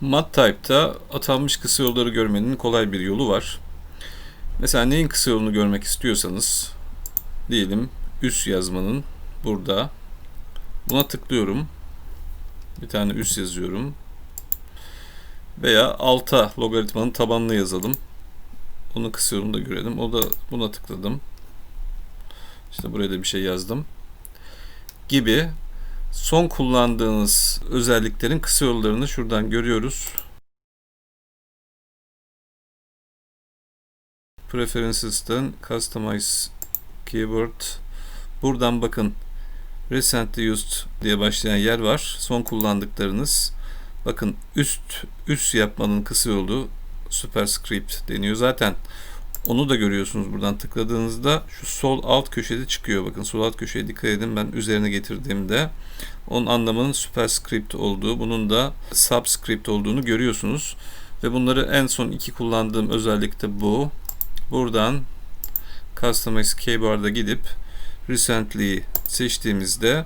MatType'da atanmış kısa yolları görmenin kolay bir yolu var. Mesela neyin kısa yolunu görmek istiyorsanız diyelim üs yazmanın burada buna tıklıyorum. Bir tane üs yazıyorum. Veya alta logaritmanın tabanını yazalım. Onun kısa yolunu da görelim. O da buna tıkladım. İşte buraya da bir şey yazdım. Gibi son kullandığınız özelliklerin kısa yollarını şuradan görüyoruz. Preferences'ten Customize Keyword buradan bakın Recently Used diye başlayan yer var. Son kullandıklarınız. Bakın üst üst yapmanın kısa yolu Superscript deniyor. Zaten onu da görüyorsunuz buradan tıkladığınızda şu sol alt köşede çıkıyor. Bakın sol alt köşeye dikkat edin. Ben üzerine getirdiğimde onun anlamının superscript olduğu, bunun da subscript olduğunu görüyorsunuz. Ve bunları en son iki kullandığım özellik de bu. Buradan Customize Keyboard'a gidip Recently seçtiğimizde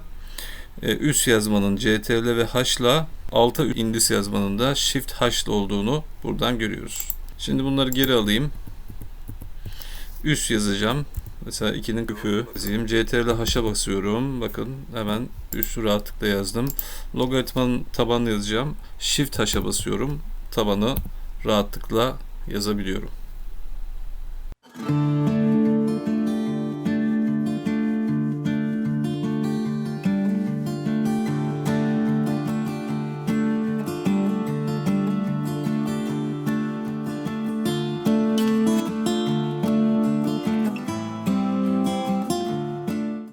e, üst yazmanın CTRL ve H'la alta indis yazmanın da Shift H'la olduğunu buradan görüyoruz. Şimdi bunları geri alayım. Üst yazacağım. Mesela 2'nin küpü yazayım. CTRL H'a basıyorum. Bakın hemen üstü rahatlıkla yazdım. Logaritmanın tabanını yazacağım. Shift H'a basıyorum. Tabanı rahatlıkla yazabiliyorum.